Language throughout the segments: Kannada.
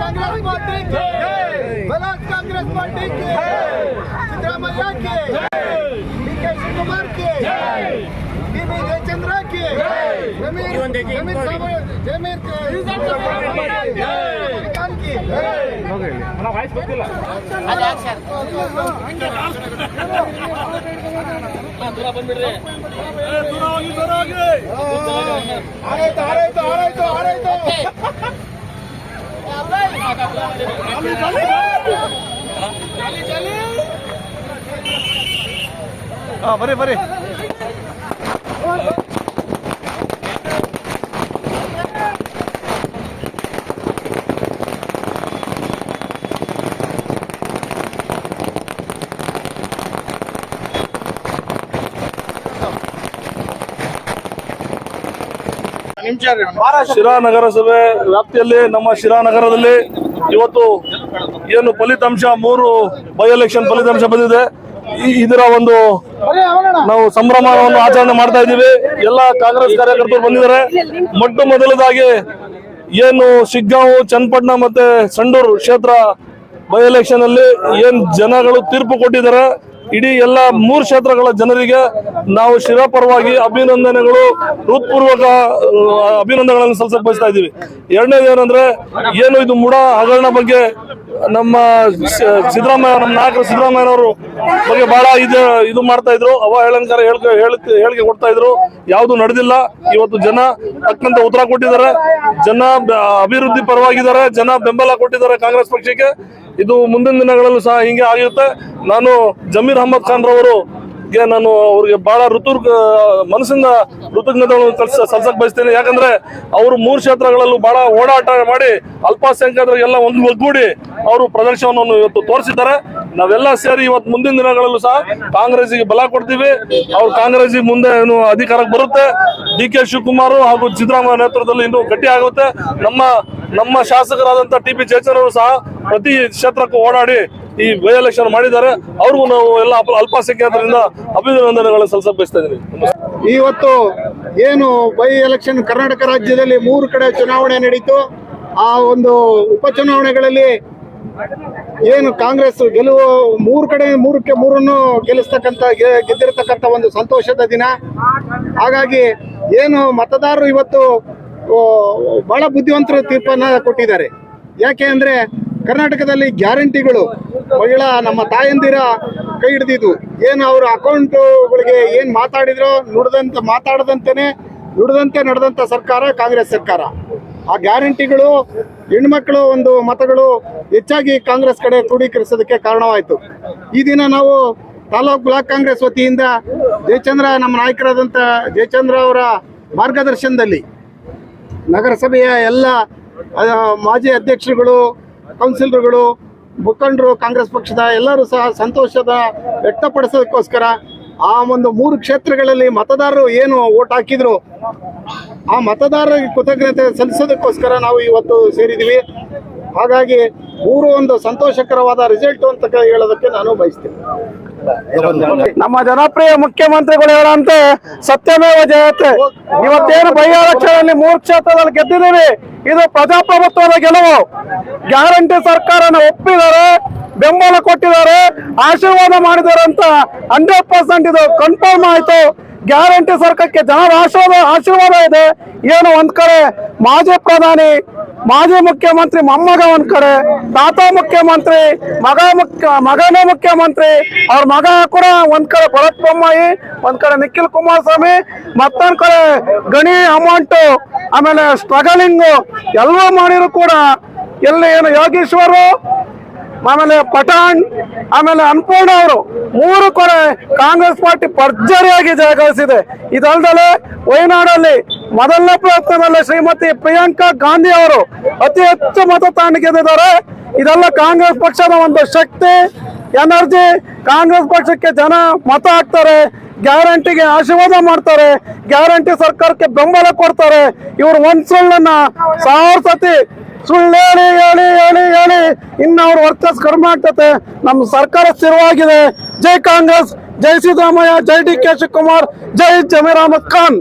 कांग्रेस पार्टी के। भला कांग्रेस पार्टी के। सिद्धरामैया के। डीके शिवकुमार के। बीबी जयचंद्रा के। ज़मीन ज़मीन ज़मीन ಆರಾಯ್ತು ಆರಾಯ್ತು ಆರಾಯ್ತು ಆರಾಯ್ತು ಹಾ ಬರ್ರಿ ಬರ್ರಿ ಶಿರಾ ನಗರಸಭೆ ವ್ಯಾಪ್ತಿಯಲ್ಲಿ, ನಮ್ಮ ಶಿರಾ ನಗರದಲ್ಲಿ ಇವತ್ತು ಏನು ಫಲಿತಾಂಶ, ಮೂರು ಬೈ ಎಲೆಕ್ಷನ್ ಫಲಿತಾಂಶ ಬಂದಿದೆ. ಇದರ ಒಂದು ನಾವು ಸಂಭ್ರಮವನ್ನು ಆಚರಣೆ ಮಾಡ್ತಾ ಇದ್ದೀವಿ. ಎಲ್ಲ ಕಾಂಗ್ರೆಸ್ ಕಾರ್ಯಕರ್ತರು ಬಂದಿದ್ದಾರೆ. ಮೊಟ್ಟ ಮೊದಲದಾಗಿ ಏನು ಶಿಗ್ಗಾಂವ್, ಚನ್ನಪಟ್ಟಣ ಮತ್ತೆ ಸಂಡೂರು ಕ್ಷೇತ್ರ ಬೈ ಎಲೆಕ್ಷನ್ ಅಲ್ಲಿ ಏನ್ ಜನಗಳು ತೀರ್ಪು ಕೊಟ್ಟಿದ್ದಾರೆ ಇಡೀ ಎಲ್ಲ ಮೂರು ಕ್ಷೇತ್ರಗಳ ಜನರಿಗೆ ನಾವು ಶಿರಪರವಾಗಿ ಅಭಿನಂದನೆಗಳು, ಹೃತ್ಪೂರ್ವಕ ಅಭಿನಂದನೆಗಳನ್ನು ಸಲ್ಲಿಸಕ್ ಬಯಸ್ತಾ ಇದ್ದೀವಿ. ಎರಡನೇದು ಏನಂದ್ರೆ, ಏನು ಇದು ಮುಡ ಹಗರಣ ಬಗ್ಗೆ ನಮ್ಮ ಸಿದ್ದರಾಮಯ್ಯ, ನಮ್ಮ ನಾಯಕರು ಸಿದ್ದರಾಮಯ್ಯನವರು ಬಗ್ಗೆ ಬಹಳ ಇದು ಇದು ಮಾಡ್ತಾ ಇದ್ರು. ಅವಹೇಳನಕಾರ ಹೇಳಿಕೆ ಹೇಳ ಹೇಳಿಕೆ ಕೊಡ್ತಾ ಇದ್ರು. ಯಾವುದು ನಡೆದಿಲ್ಲ. ಇವತ್ತು ಜನ ತಕ್ಕಂತ ಉತ್ತರ ಕೊಟ್ಟಿದ್ದಾರೆ. ಜನ ಅಭಿವೃದ್ಧಿ ಪರವಾಗಿದ್ದಾರೆ. ಜನ ಬೆಂಬಲ ಕೊಟ್ಟಿದ್ದಾರೆ ಕಾಂಗ್ರೆಸ್ ಪಕ್ಷಕ್ಕೆ. ಇದು ಮುಂದಿನ ದಿನಗಳಲ್ಲೂ ಸಹ ಹಿಂಗೆ ಆಗಿರುತ್ತೆ. ನಾನು ಜಮೀರ್ ಅಹಮದ್ ಖಾನ್ ರವರು ನಾನು ಅವ್ರಿಗೆ ಬಹಳ ಋತು ಮನಸ್ಸಿಂದ ಕೃತಜ್ಞತೆಗಳನ್ನು ಕಲ್ಸ, ಸಲ್ಸಕ್ ಬಯಸ್ತೇನೆ. ಯಾಕಂದ್ರೆ ಅವರು ಮೂರು ಕ್ಷೇತ್ರಗಳಲ್ಲೂ ಬಹಳ ಓಡಾಟ ಮಾಡಿ ಅಲ್ಪಸಂಖ್ಯಾತರಿಗೆಲ್ಲ ಒಂದು ಒಗ್ಗೂಡಿ ಅವರು ಪ್ರದರ್ಶನವನ್ನು ಇವತ್ತು ತೋರಿಸಿದ್ದಾರೆ. ನಾವೆಲ್ಲ ಸೇರಿ ಇವತ್ತು ಮುಂದಿನ ದಿನಗಳಲ್ಲೂ ಸಹ ಕಾಂಗ್ರೆಸ್ಗೆ ಬಲ ಕೊಡ್ತೀವಿ. ಅವ್ರು ಕಾಂಗ್ರೆಸ್ಗೆ ಮುಂದೆ ಏನು ಅಧಿಕಾರಕ್ಕೆ ಬರುತ್ತೆ. ಡಿ ಕೆ ಶಿವಕುಮಾರ್ ಹಾಗೂ ಸಿದ್ದರಾಮಯ್ಯ ನೇತೃತ್ವದಲ್ಲಿ ಇನ್ನು ಗಟ್ಟಿ ಆಗುತ್ತೆ. ನಮ್ಮ ನಮ್ಮ ಶಾಸಕರಾದಂತ ಟಿ ಪಿ ಜಯಚಂದ್ರ ಸಹ ಪ್ರತಿ ಕ್ಷೇತ್ರಕ್ಕೂ ಓಡಾಡಿ ಈ ಬೈ ಎಲೆಕ್ಷನ್ ಮಾಡಿದ್ದಾರೆ. ಅವ್ರಿಗೂ ನಾವು ಎಲ್ಲ ಅಲ್ಪ- ಅಲ್ಪಸಂಖ್ಯಾತರಿಂದ ಅಭಿನಂದನೆಗಳನ್ನು ಸಲ್ಲಿಸಕ್ ಬಯಸ್ತಾ ಇದ್ದೀನಿ ಇವತ್ತು ಏನು ಬೈ ಎಲೆಕ್ಷನ್ ಕರ್ನಾಟಕ ರಾಜ್ಯದಲ್ಲಿ ಮೂರು ಕಡೆ ಚುನಾವಣೆ ನಡೀತು. ಆ ಒಂದು ಉಪಚುನಾವಣೆಗಳಲ್ಲಿ ಏನು ಕಾಂಗ್ರೆಸ್ ಗೆಲುವು ಮೂರು ಕಡೆ ಮೂರಕ್ಕೆ ಮೂರನ್ನು ಗೆಲ್ಲಿಸ್ತಕ್ಕಂಥ ಗೆದ್ದಿರತಕ್ಕಂಥ ಒಂದು ಸಂತೋಷದ ದಿನ. ಹಾಗಾಗಿ ಏನು ಮತದಾರರು ಇವತ್ತು ಬಹಳ ಬುದ್ಧಿವಂತರ ತೀರ್ಪನ್ನ ಕೊಟ್ಟಿದ್ದಾರೆ. ಯಾಕೆ ಅಂದರೆ ಕರ್ನಾಟಕದಲ್ಲಿ ಗ್ಯಾರಂಟಿಗಳು ಮಹಿಳಾ ನಮ್ಮ ತಾಯಂದಿರ ಕೈ ಹಿಡಿದಿದ್ದು. ಏನು ಅವ್ರ ಅಕೌಂಟುಗಳಿಗೆ ಏನು ಮಾತಾಡಿದ್ರೋ, ನುಡಿದಂತ ಮಾತಾಡದಂತೆಯೇ ನುಡಿದಂತೆ ನಡೆದಂತ ಸರ್ಕಾರ ಕಾಂಗ್ರೆಸ್ ಸರ್ಕಾರ. ಆ ಗ್ಯಾರಂಟಿಗಳು ಹೆಣ್ಮಕ್ಳು ಒಂದು ಮತಗಳು ಹೆಚ್ಚಾಗಿ ಕಾಂಗ್ರೆಸ್ ಕಡೆ ಕ್ರೋಢೀಕರಿಸೋದಕ್ಕೆ ಕಾರಣವಾಯಿತು. ಈ ದಿನ ನಾವು ತಾಲೂಕ್ ಬ್ಲಾಕ್ ಕಾಂಗ್ರೆಸ್ ವತಿಯಿಂದ ಜಯಚಂದ್ರ ನಮ್ಮ ನಾಯಕರಾದಂಥ ಜಯಚಂದ್ರ ಅವರ ಮಾರ್ಗದರ್ಶನದಲ್ಲಿ ನಗರಸಭೆಯ ಎಲ್ಲ ಮಾಜಿ ಅಧ್ಯಕ್ಷರುಗಳು, ಕೌನ್ಸಿಲರ್ಗಳು, ಮುಖಂಡರು, ಕಾಂಗ್ರೆಸ್ ಪಕ್ಷದ ಎಲ್ಲರೂ ಸಹ ಸಂತೋಷದ ವ್ಯಕ್ತಪಡಿಸೋದಕ್ಕೋಸ್ಕರ ಆ ಒಂದು ಮೂರು ಕ್ಷೇತ್ರಗಳಲ್ಲಿ ಮತದಾರರು ಏನು ಓಟ್ ಹಾಕಿದ್ರು ಆ ಮತದಾರರಿಗೆ ಕೃತಜ್ಞತೆ ಸಲ್ಲಿಸೋದಕ್ಕೋಸ್ಕರ ನಾವು ಇವತ್ತು ಸೇರಿದ್ದೀವಿ. ಹಾಗಾಗಿ ಊರು ಒಂದು ಸಂತೋಷಕರವಾದ ರಿಸಲ್ಟ್ ಅಂತ ಹೇಳೋದಕ್ಕೆ ನಾನು ಬಯಸ್ತೇನೆ. ನಮ್ಮ ಜನಪ್ರಿಯ ಮುಖ್ಯಮಂತ್ರಿಗಳು ಹೇಳಂತೆ ಸತ್ಯಮೇವ ಜಯತೆ. ಇವತ್ತೇನು ಬೈ ಎಲೆಕ್ಷನ್ ಮೂರು ಕ್ಷೇತ್ರದಲ್ಲಿ ಗೆದ್ದಿದ್ದೀವಿ ಇದು ಪ್ರಜಾಪ್ರಭುತ್ವದ ಗೆಲುವು. ಗ್ಯಾರಂಟಿ ಸರ್ಕಾರನ ಒಪ್ಪಿದ್ದಾರೆ, ಬೆಂಬಲ ಕೊಟ್ಟಿದ್ದಾರೆ, ಆಶೀರ್ವಾದ ಮಾಡಿದ್ದಾರೆ ಅಂತ ಹಂಡ್ರೆಡ್ ಪರ್ಸೆಂಟ್ ಇದು ಕನ್ಫರ್ಮ್ ಆಯ್ತು. ಗ್ಯಾರಂಟಿ ಸರ್ಕಾರಕ್ಕೆ ಜನರ ಆಶೀರ್ವಾದ ಆಶೀರ್ವಾದ ಇದೆ. ಏನು ಒಂದ್ ಕಡೆ ಮಾಜಿ ಪ್ರಧಾನಿ, ಮಾಜಿ ಮುಖ್ಯಮಂತ್ರಿ ಮೊಮ್ಮಗ ಒಂದ್ ಕಡೆ, ತಾತ ಮುಖ್ಯಮಂತ್ರಿ, ಮಗ ಮುಖ್ಯ, ಮಗನೇ ಮುಖ್ಯಮಂತ್ರಿ, ಅವ್ರ ಮಗ ಕೂಡ ಒಂದ್ ಕಡೆ ಭರತ್ ಬೊಮ್ಮಾಯಿ, ಒಂದ್ ಕಡೆ ನಿಖಿಲ್ ಕುಮಾರಸ್ವಾಮಿ, ಮತ್ತೊಂದ್ ಕಡೆ ಗಣಿ ಅಮೌಂಟ್, ಆಮೇಲೆ ಸ್ಟ್ರಗಲಿಂಗ್ ಎಲ್ಲ ಮಾಡಿದ್ರು ಕೂಡ, ಎಲ್ಲಿ ಏನು ಯೋಗೀಶ್ವರು ಆಮೇಲೆ ಪಠಾಣ್, ಆಮೇಲೆ ಅನ್ಪೂರ್ಣ ಅವರು ಮೂರು ಕಡೆ ಕಾಂಗ್ರೆಸ್ ಪಾರ್ಟಿ ಭರ್ಜರಿಯಾಗಿ ಜಯಗಳಿಸಿದೆ ಇದಲ್ದಲೆ ವಯನಾಡಲ್ಲಿ ಮೊದಲನೇ ಪ್ರಯತ್ನದಲ್ಲಿ ಶ್ರೀಮತಿ ಪ್ರಿಯಾಂಕಾ ಗಾಂಧಿ ಅವರು ಅತಿ ಹೆಚ್ಚು ಮತ ತಾಣ ಗೆದ್ದಿದ್ದಾರೆ. ಇದೆಲ್ಲ ಕಾಂಗ್ರೆಸ್ ಪಕ್ಷದ ಒಂದು ಶಕ್ತಿ, ಎನರ್ಜಿ. ಕಾಂಗ್ರೆಸ್ ಪಕ್ಷಕ್ಕೆ ಜನ ಮತ ಹಾಕ್ತಾರೆ ಗ್ಯಾರಂಟಿಗೆ ಆಶೀರ್ವಾದ ಮಾಡ್ತಾರೆ, ಗ್ಯಾರಂಟಿ ಸರ್ಕಾರಕ್ಕೆ ಬೆಂಬಲ ಕೊಡ್ತಾರೆ. ಇವರು ಒಂದ್ಸಲನ್ನ ಸಾವಿರ ಸತಿ ಸುಳ್ಳು ಹೇಳಿ ಹೇಳಿ ಹೇಳಿ ಹೇಳಿ. ಇನ್ನು ಅವ್ರ ವರ್ಚಸ್ ಕಡಿಮೆ ಆಗ್ತತೆ. ನಮ್ಮ ಸರ್ಕಾರ ಸ್ಥಿರವಾಗಿದೆ. ಜೈ ಕಾಂಗ್ರೆಸ್, ಜೈ ಸಿದ್ದರಾಮಯ್ಯ, ಜೈ ಡಿ ಕೆ ಶಿವಕುಮಾರ್, ಜೈ ಜಮೀರ್ ಅಹಮದ್ ಖಾನ್.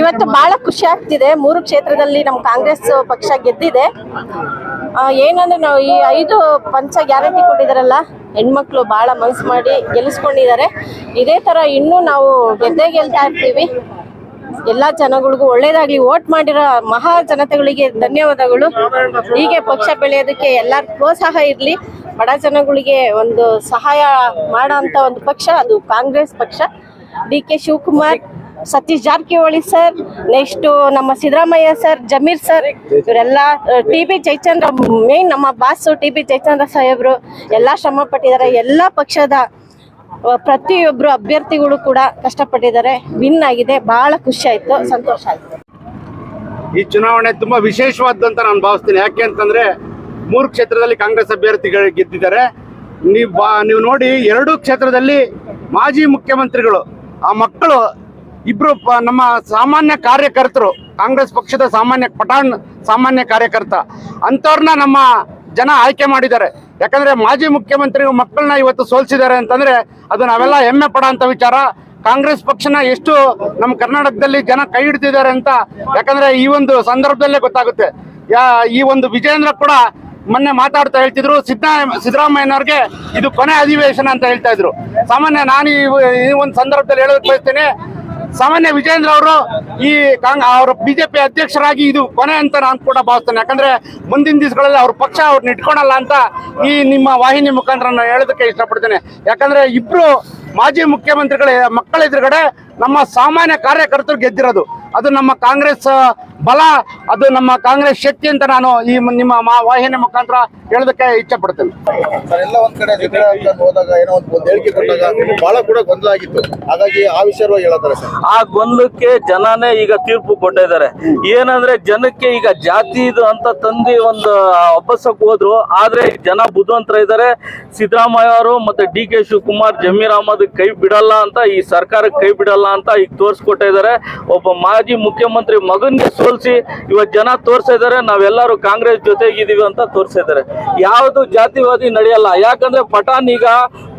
ಇವತ್ತು ಬಹಳ ಖುಷಿ ಆಗ್ತಿದೆ. ಮೂರು ಕ್ಷೇತ್ರದಲ್ಲಿ ನಮ್ಮ ಕಾಂಗ್ರೆಸ್ ಪಕ್ಷ ಗೆದ್ದಿದೆ. ಏನಂದ್ರೆ ನಾವು ಈ ಐದು ಪಂಚ ಗ್ಯಾರಂಟಿ ಕೊಟ್ಟಿದಾರಲ್ಲ, ಹೆಣ್ಮಕ್ಳು ಬಹಳ ಮನ್ಸು ಮಾಡಿ ಗೆಲ್ಲಿಸ್ಕೊಂಡಿದ್ದಾರೆ. ಇದೇ ತರ ಇನ್ನೂ ನಾವು ಗೆದ್ದೇ ಗೆಲ್ತಾ ಇರ್ತೀವಿ. ಎಲ್ಲಾ ಜನಗಳಿಗೂ ಒಳ್ಳೇದಾಗ್ಲಿ. ವೋಟ್ ಮಾಡಿರೋ ಮಹಾ ಜನತೆಗಳಿಗೆ ಧನ್ಯವಾದಗಳು. ಹೀಗೆ ಪಕ್ಷ ಬೆಳೆಯೋದಕ್ಕೆ ಎಲ್ಲರ ಪ್ರೋತ್ಸಾಹ ಇರಲಿ. ಬಡ ಜನಗಳಿಗೆ ಒಂದು ಸಹಾಯ ಮಾಡೋ ಅಂತ ಒಂದು ಪಕ್ಷ, ಅದು ಕಾಂಗ್ರೆಸ್ ಪಕ್ಷ. D K Shivakumar, Satish Jarkiholi sir next ನಮ್ಮ ಸಿದ್ದರಾಮಯ್ಯ ಸರ್, ಜಮೀರ್ ಸರ್, ಇವರೆಲ್ಲ ಟಿ ಬಿ ಜಯಚಂದ್ರ ಮೇನ್ ನಮ್ಮ ಬಾಸು ಟಿ ಬಿ ಜಯಚಂದ್ರ ಸಾಹೇಬ್ರು. ಎಲ್ಲ ಶ್ರಮ ಪಟ್ಟಿದ್ದಾರೆ ಎಲ್ಲ ಪಕ್ಷದ ಆ, ಪ್ರತಿಯೊಬ್ರು ಅಭ್ಯರ್ಥಿಗಳು ಕೂಡ ಕಷ್ಟಪಟ್ಟಿದ್ದಾರೆ. ವಿನ್ ಆಗಿದೆ. ಬಹಳ ಖುಷಿ ಆಯ್ತು. ಸಂತೋಷ ಆಯ್ತು. ಈ ಚುನಾವಣೆ ತುಂಬಾ ವಿಶೇಷವಾದಂತ ನಾನು ಭಾವಿಸ್ತೀನಿ. ಯಾಕೆ ಅಂತಂದ್ರೆ ಮೂರು ಕ್ಷೇತ್ರದಲ್ಲಿ ಕಾಂಗ್ರೆಸ್ ಅಭ್ಯರ್ಥಿಗಳು ಗೆದ್ದಿದ್ದಾರೆ. ನೀವು ನೀವು ನೋಡಿ ಎರಡು ಕ್ಷೇತ್ರದಲ್ಲಿ ಮಾಜಿ ಮುಖ್ಯಮಂತ್ರಿಗಳು ಆ ಮಕ್ಕಳು ಇಬ್ರು ನಮ್ಮ ಸಾಮಾನ್ಯ ಕಾರ್ಯಕರ್ತರು ಕಾಂಗ್ರೆಸ್ ಪಕ್ಷದ ಸಾಮಾನ್ಯ ಪಠಾಣ್ ಸಾಮಾನ್ಯ ಕಾರ್ಯಕರ್ತ ಅಂಥವ್ರನ್ನ ನಮ್ಮ ಜನ ಆಯ್ಕೆ ಮಾಡಿದ್ದಾರೆ. ಯಾಕಂದ್ರೆ ಮಾಜಿ ಮುಖ್ಯಮಂತ್ರಿ ಮಕ್ಕಳನ್ನ ಇವತ್ತು ಸೋಲ್ಸಿದ್ದಾರೆ ಅಂತಂದ್ರೆ ಅದು ನಾವೆಲ್ಲ ಹೆಮ್ಮೆ ಪಡೋ ವಿಚಾರ. ಕಾಂಗ್ರೆಸ್ ಪಕ್ಷನ ಎಷ್ಟು ನಮ್ಮ ಕರ್ನಾಟಕದಲ್ಲಿ ಜನ ಕೈ ಹಿಡ್ತಿದ್ದಾರೆ ಅಂತ ಯಾಕಂದ್ರೆ ಈ ಒಂದು ಸಂದರ್ಭದಲ್ಲೇ ಗೊತ್ತಾಗುತ್ತೆ. ಯಾ, ಈ ಒಂದು ವಿಜೇಂದ್ರ ಕೂಡ ಮೊನ್ನೆ ಮಾತಾಡ್ತಾ ಹೇಳ್ತಿದ್ರು, ಸಿದ್ದ, ಸಿದ್ದರಾಮಯ್ಯನವ್ರಿಗೆ ಇದು ಕೊನೆ ಅಧಿವೇಶನ ಅಂತ ಹೇಳ್ತಾ ಇದ್ರು. ಸಾಮಾನ್ಯ ನಾನು ಈ ಒಂದು ಸಂದರ್ಭದಲ್ಲಿ ಹೇಳೋದಕ್ಕೆ ಬಯಸ್ತೇನೆ ಸಾಮಾನ್ಯ ವಿಜೇಂದ್ರ ಅವರು ಈ ಅವರ ಬಿಜೆಪಿ ಅಧ್ಯಕ್ಷರಾಗಿ ಇದು ಕೊನೆ ಅಂತ ನಾನು ಕೂಡ ಭಾವಿಸ್ತೇನೆ. ಯಾಕಂದ್ರೆ ಮುಂದಿನ ದಿವಸಗಳಲ್ಲಿ ಅವ್ರ ಪಕ್ಷ ಅವ್ರನ್ನ ಇಟ್ಕೊಳಲ್ಲ ಅಂತ ಈ ನಿಮ್ಮ ವಾಹಿನಿ ಮುಖಾಂತರ ನಾನು ಹೇಳೋದಕ್ಕೆ ಇಷ್ಟಪಡ್ತೇನೆ. ಯಾಕಂದ್ರೆ ಇಬ್ರು ಮಾಜಿ ಮುಖ್ಯಮಂತ್ರಿಗಳ ಮಕ್ಕಳ ಎದುರುಗಡೆ ನಮ್ಮ ಸಾಮಾನ್ಯ ಕಾರ್ಯಕರ್ತರು ಗೆದ್ದಿರೋದು. ಅದು ನಮ್ಮ ಕಾಂಗ್ರೆಸ್ ಬಲ ಅದು ನಮ್ಮ ಕಾಂಗ್ರೆಸ್ ಶಕ್ತಿ ಅಂತ ನಾನು ಈ ನಿಮ್ಮ ವಾಹಿನಿಯ ವಾಹಿನಿ ಮುಖಾಂತರ ಹೇಳೋದಕ್ಕೆ ಇಚ್ಛೆ ಪಡ್ತೇನೆ ಸರ್ ಎಲ್ಲ ಒಂದ್ ಕಡೆ ಜಗಳ ಅಂತ ಹೋದಾಗ ಏನೋ ಒಂದು ಹೇಳಿಕೆ ಕೊಟ್ಟಾಗ ಬಹಳ ಕೂಡ ಗೊಂದಲ ಆಗಿತ್ತು. ಹಾಗಾಗಿ ಆ ವಿಷಯವಾಗಿ ಸರ್. ಆ ಗೊಂದಲಕ್ಕೆ ಜನನೇ ಈಗ ತೀರ್ಪು ಕೊಟ್ಟಿದ್ದಾರೆ. ಏನಂದ್ರೆ ಜನಕ್ಕೆ ಈಗ ಜಾತಿ ಇದು ಅಂತ ತಂದಿ ಒಂದು ಒಬ್ಬಸಕ್ ಹೋದ್ರು ಆದ್ರೆ ಜನ ಬುದ್ಧಿವಂತರ ಇದ್ದಾರೆ. ಸಿದ್ದರಾಮಯ್ಯ ಅವರು ಮತ್ತೆ ಡಿ ಕೆ ಶಿವಕುಮಾರ್ ಜಮೀರ್ ಅಹಮದ್ ಕೈ ಬಿಡಲ್ಲ ಅಂತ ಈ ಸರ್ಕಾರಕ್ಕೆ ಕೈ ಬಿಡಲ್ಲ ಅಂತ ಈಗ ತೋರಿಸ್ಕೊಟ್ಟಿದ್ದಾರೆ. ಒಬ್ಬ ಮಾಜಿ ಮುಖ್ಯಮಂತ್ರಿ ಮಗನ್ಗೆ ಸೋಲಿಸಿ ಇವತ್ತು ಜನ ತೋರ್ಸಿದ್ದಾರೆ ಇದ್ದಾರೆ ನಾವೆಲ್ಲರೂ ಕಾಂಗ್ರೆಸ್ ಜೊತೆಗಿದ್ದೀವಿ ಅಂತ ತೋರ್ಸಿದ್ದಾರೆ ಯಾವುದು ಜಾತಿವಾದಿ ನಡೆಯಲ್ಲ? ಯಾಕಂದ್ರೆ ಪಠಾನ್ ಈಗ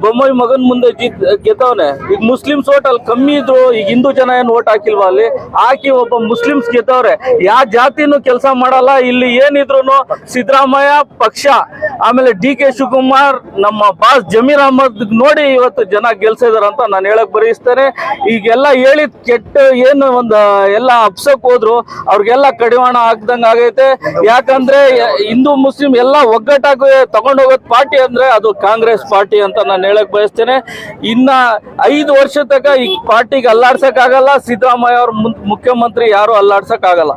ಬೊಮ್ಮಾಯಿ ಮಗನ್ ಮುಂದೆ ಜಿತ್ ಗೆದ್ದವನೆ. ಈಗ ಮುಸ್ಲಿಮ್ಸ್ ಓಟ್ ಅಲ್ಲಿ ಕಮ್ಮಿ ಇದ್ರು, ಈಗ ಹಿಂದೂ ಜನ ಏನು ಓಟ್ ಹಾಕಿಲ್ವಾ ಅಲ್ಲಿ? ಹಾಕಿ ಒಬ್ಬ ಮುಸ್ಲಿಮ್ಸ್ ಗೆದ್ದವ್ರೆ. ಯಾವ ಜಾತಿನೂ ಕೆಲಸ ಮಾಡಲ್ಲ, ಇಲ್ಲಿ ಏನಿದ್ರು ಸಿದ್ದರಾಮಯ್ಯ ಪಕ್ಷ. ಆಮೇಲೆ ಡಿ ಕೆ ಶಿವಕುಮಾರ್, ನಮ್ಮ ಬಾಸ್ ಜಮೀರ್ ಅಹಮದ್ ನೋಡಿ ಇವತ್ತು ಜನ ಗೆಲ್ಸಿದಾರೆ ಅಂತ ನಾನು ಹೇಳಕ್ ಬರೀಸ್ತೇನೆ ಈಗೆಲ್ಲ ಹೇಳಿದ ಕೆಟ್ಟ ಏನು ಒಂದು ಎಲ್ಲ ಹಬ್ಸಕ್ ಹೋದ್ರು ಅವ್ರಿಗೆಲ್ಲ ಕಡಿವಾಣ ಹಾಕ್ದಂಗ ಆಗೈತೆ. ಯಾಕಂದ್ರೆ ಹಿಂದೂ ಮುಸ್ಲಿಂ ಎಲ್ಲ ಒಗ್ಗಟ್ಟಾಗಿ ತಗೊಂಡ್ ಹೋಗೋದ್ ಪಾರ್ಟಿ ಅಂದ್ರೆ ಅದು ಕಾಂಗ್ರೆಸ್ ಪಾರ್ಟಿ ಅಂತ ನಾನು ಹೇಳಕ್ ಬಯಸ್ತೇನೆ. ಇನ್ನ ಐದು ವರ್ಷ ತನಕ ಈ ಪಾರ್ಟಿಗೆ ಅಲ್ಲಾಡ್ಸಕ್ ಆಗಲ್ಲ ಸಿದ್ದರಾಮಯ್ಯ ಅವ್ರ ಮುನ್- ಮುಖ್ಯಮಂತ್ರಿ ಯಾರು ಅಲ್ಲಾಡ್ಸಕ್ ಆಗಲ್ಲ.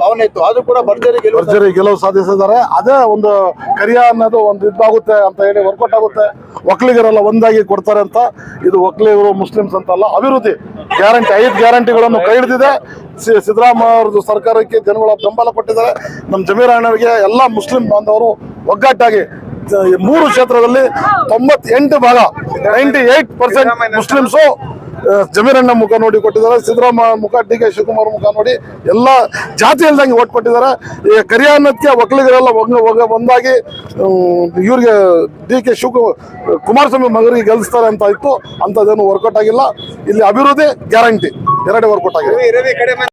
ಭಾವನೆ ಇತ್ತು. ಅದು ಕೂಡ. ಭರ್ಜರಿ ಗೆಲುವು ಸಾಧಿಸಿದ್ದಾರೆ ಅದೇ ಒಂದು ಕರಿಯ ಅನ್ನೋದು ಒಂದು ಇದಾಗುತ್ತೆ ಅಂತ ಹೇಳಿ ವರ್ಕೌಟ್ ಆಗುತ್ತೆ. ಒಕ್ಕಲಿಗರೆಲ್ಲ ಒಂದಾಗಿ ಕೊಡ್ತಾರೆ ಅಂತ. ಇದು ಒಕ್ಕಲಿಗರು ಮುಸ್ಲಿಮ್ಸ್ ಅಂತಲ್ಲ ಅಭಿವೃದ್ಧಿ. ಗ್ಯಾರಂಟಿ, ಐದು ಗ್ಯಾರಂಟಿಗಳನ್ನು ಕೈ ಹಿಡಿದಿದೆ. ಸಿದ್ದರಾಮಯ್ಯ ಸರ್ಕಾರಕ್ಕೆ ಜನಗಳ ಬೆಂಬಲ ಕೊಟ್ಟಿದ್ದಾರೆ. ನಮ್ಮ ಜಮೀರ್ ಅಣ್ಣವರಿಗೆ ಎಲ್ಲ ಮುಸ್ಲಿಂ ಬಾಂಧವರು ಒಗ್ಗಟ್ಟಾಗಿ ಮೂರು ಕ್ಷೇತ್ರದಲ್ಲಿ ತೊಂಬತ್ತೆಂಟು ಭಾಗ ನೈಂಟಿ ಏಟ್ ಪರ್ಸೆಂಟ್ ಮುಸ್ಲಿಮ್ಸು ಜಮೀರಣ್ಣ ಮುಖ ನೋಡಿ ಕೊಟ್ಟಿದ್ದಾರೆ, ಸಿದ್ದರಾಮಯ್ಯ ಮುಖ, ಡಿ ಕೆ ಶಿವಕುಮಾರ್ ಮುಖ ನೋಡಿ ಎಲ್ಲ ಜಾತಿ ಇಲ್ದಂಗೆ ಓಟ್ ಕೊಟ್ಟಿದ್ದಾರೆ. ಈ ಕರಿಯ ಅನ್ನೋದಕ್ಕೆ ಒಕ್ಕಲಿಗರೆಲ್ಲ ಒಗ್ ಒಗ್ ಒಂದಾಗಿ ಇವ್ರಿಗೆ ಡಿ ಕೆ ಶಿವಕು ಕುಮಾರಸ್ವಾಮಿ ಮಗರಿಗೆ ಗೆಲ್ಲಿಸ್ತಾರೆ ಅಂತ ಇತ್ತು. ಅಂಥದ್ದೇನು ವರ್ಕೌಟ್ ಆಗಿಲ್ಲ. ಇಲ್ಲಿ ಅಭಿವೃದ್ಧಿ ಗ್ಯಾರಂಟಿ ಎರಡೇ ವರ್ಕೌಟ್ ಆಗಿದೆ.